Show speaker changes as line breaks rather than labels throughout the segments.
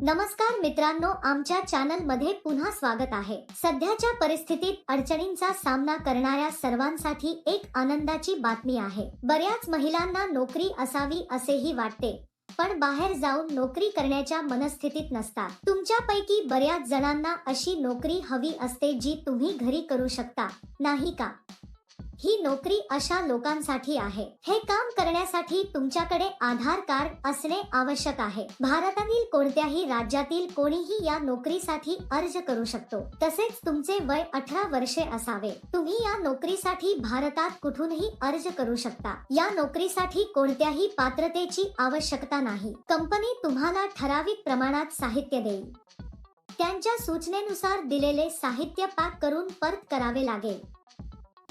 नमस्कार मित्रांनो आमच्या चॅनलमध्ये पुन्हा स्वागत आहे. सध्याच्या परिस्थितीत अडचणींचा सामना करणाऱ्या सर्वांसाठी एक आनंदाची बातमी आहे. बऱ्याच महिलांना नोकरी असावी असेही वाटते पण बाहेर जाऊन नोकरी करण्याच्या मनस्थितीत नसतात. तुमच्यापैकी बऱ्याच जणांना अशी नोकरी हवी असते जी तुम्ही घरी करू शकता नाही का? ही नोकरी अशा लोकांसाठी आहे. हे काम करण्यासाठी तुमच्याकडे आधार कार्ड असणे आवश्यक आहे. भारतातील कोणत्याही राज्यातील कोणीही या नोकरीसाठी अर्ज करू शकतो. तसेच तुमचे वय अठरा वर्षे असावे. तुम्ही या नोकरीसाठी भारतात कुठूनही अर्ज करू शकता. या नोकरीसाठी कोणत्याही पात्रतेची आवश्यकता नाही. कंपनी तुम्हाला ठराविक प्रमाणात साहित्य देईल. त्यांच्या सूचनेनुसार दिलेले साहित्य पॅक करून परत करावे लागेल.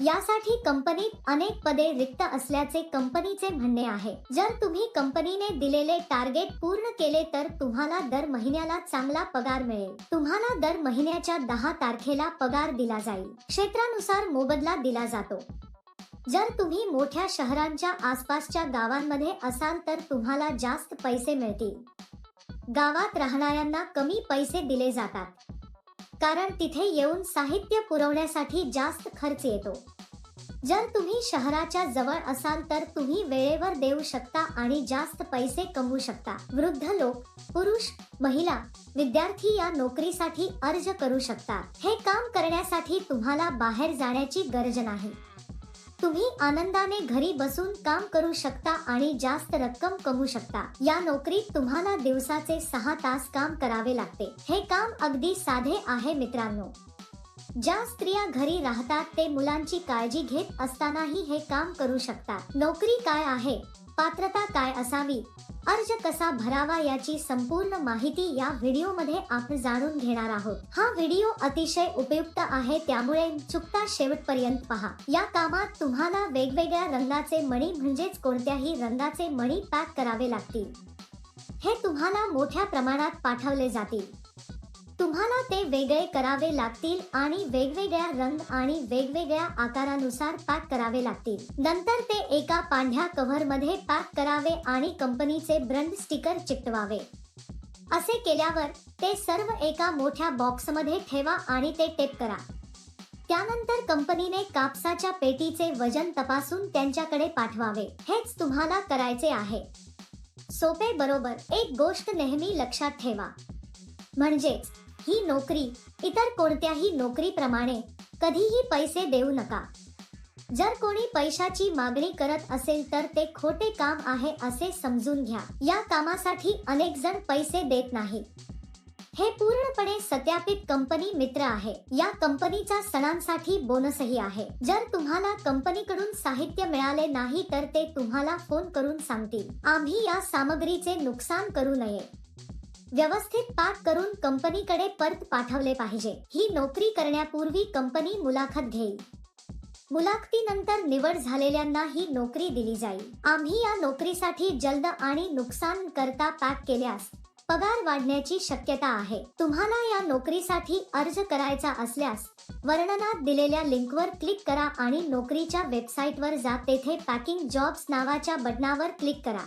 यासाठी कंपनीत अनेक पदे रिक्त असल्याचे कंपनीचे म्हणणे आहे. जर तुम्ही कंपनीने दिलेले टार्गेट पूर्ण केले तर तुम्हाला दर महिन्याला चांगला पगार मिळेल. तुम्हाला दर महिन्याच्या दहा तारखेला पगार दिला जाईल. क्षेत्रानुसार मोबदला दिला जातो. जर तुम्ही मोठ्या शहरांच्या आसपासच्या गावांमध्ये असाल तर तुम्हाला जास्त पैसे मिळतील. गावात राहणाऱ्यांना कमी पैसे दिले जातात. कारण तिथे येऊन साहित्य पुरवण्यासाठी जास्त खर्च येतो. जर तुम्ही शहराच्या जवळ असाल तर तुम्ही वेळेवर देऊ शकता आणि जास्त पैसे कमवू शकता. वृद्ध लोक पुरुष महिला विद्यार्थी या नोकरीसाठी अर्ज करू शकता. हे काम करण्यासाठी तुम्हाला बाहेर जाण्याची गरज नाही. तुम्ही आनंदाने घरी बसून काम करू शकता आणि जास्त रक्कम कमवू शकता. या नोकरीत तुम्हाला दिवसाचे सहा तास काम करावे लागते. हे काम अगदी साधे आहे मित्रांनो. ज्या स्त्रिया घरी राहतात ते मुलांची काळजी घेत असतानाही हे काम करू शकतात. नोकरी काय आहे? पात्रता काय असावी? अर्ज कसा भरावा याची संपूर्ण माहिती या व्हिडिओमध्ये आपण जाणून घेणार आहोत. हा व्हिडिओ अतिशय उपयुक्त आहे त्यामुळे चुकता शेवटपर्यंत पहा. या कामात तुम्हाला वेगवेगळ्या रंगाचे मणी म्हणजेच कोणत्याही रंगाचे मणी पॅक करावे लागतील. हे तुम्हाला मोठ्या प्रमाणात पाठवले जातील. तुम्हाला ते वेगळे करावे लागतील आणि वेगवेगळ्या रंग आणि वेगवेगळ्या आकारानुसार पॅक करावे लागतील. नंतर ते एका पांढऱ्या कव्हरमध्ये पॅक करावे आणि कंपनीचे ब्रँड स्टिकर चिकटवावे असे केल्यावर ते सर्व एका मोठ्या बॉक्समध्ये ठेवा आणि ते टेप करा. त्यानंतर कंपनीने कापसाच्या पेटीचे वजन तपासून त्यांच्याकडे पाठवावे. हेच तुम्हाला करायचे आहे. सोपे बरोबर एक गोष्ट नेहमी लक्षात ठेवा. म्हणजेच ही नोकरी इतर कोणत्याही नोकरीप्रमाणे कधीही पैसे देऊ नका. जर कोणी पैशाची मागणी करत असेल तर ते खोटे काम आहे असे समजून घ्या. या कामासाठी अनेक जण पैसे देत नाही. हे पूर्णपणे सत्यापित कंपनी मित्र आहे. या कंपनीचा सणांसाठी बोनसही आहे. जर तुम्हाला कंपनीकडून साहित्य मिळाले नाही तर ते तुम्हाला फोन करून सांगतील. आम्ही या सामग्रीचे नुकसान करू नये. व्यवस्थित पाठ करून कंपनीकडे परत पाठवले पाहिजे. ही नोकरी करण्यापूर्वी कंपनी मुलाखत घेईल. मुलाखतीनंतर निवड झालेल्यांना ही नोकरी दिली जाईल. आम्ही या नोकरीसाठी जलद आणि नुकसान करता पॅक केल्यास पगार वाढण्याची शक्यता आहे. तुम्हाला या नोकरीसाठी अर्ज करायचा असल्यास वर्णनात दिलेल्या लिंकवर क्लिक करा आणि नोकरीच्या वेबसाईटवर जा. तेथे पॅकिंग जॉब्स नावाच्या बटनावर क्लिक करा.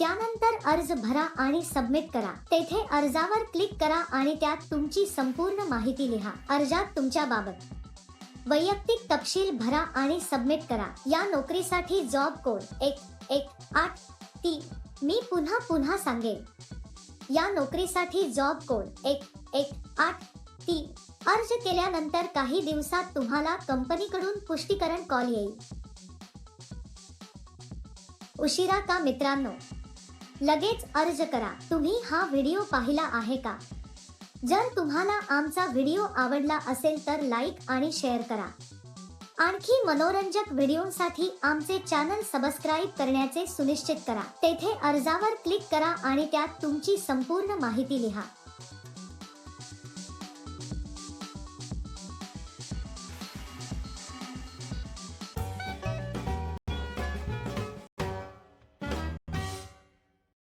त्यानंतर अर्ज भरा आणि सबमिट करा. तेथे अर्जावर क्लिक करा आणि त्यात तुमची संपूर्ण माहिती लिहा. अर्जात तुमच्या बाबत. वैयक्तिक तपशील भरा आणि सबमिट करा. या नोकरीसाठी जॉब कोड एक एक आठ तीन. मी पुन्हा पुन्हा सांगेन. या नोकरीसाठी जॉब कोड एक एक आठ तीन. अर्ज केल्यानंतर काही दिवसात तुम्हाला कंपनीकडून पुष्टीकरण कॉल येईल. उशिरा का मित्रांनो? लगेच अर्ज करा. तुम्ही हा व्हिडिओ पाहिला आहे का? जर तुम्हाला आमचा व्हिडिओ आवडला असेल तर लाईक आणि शेअर करा. आणखी मनोरंजक व्हिडिओसाठी आमचे चॅनल सबस्क्राईब करण्याचे सुनिश्चित करा. तेथे अर्जावर क्लिक करा आणि त्यात तुमची संपूर्ण माहिती लिहा.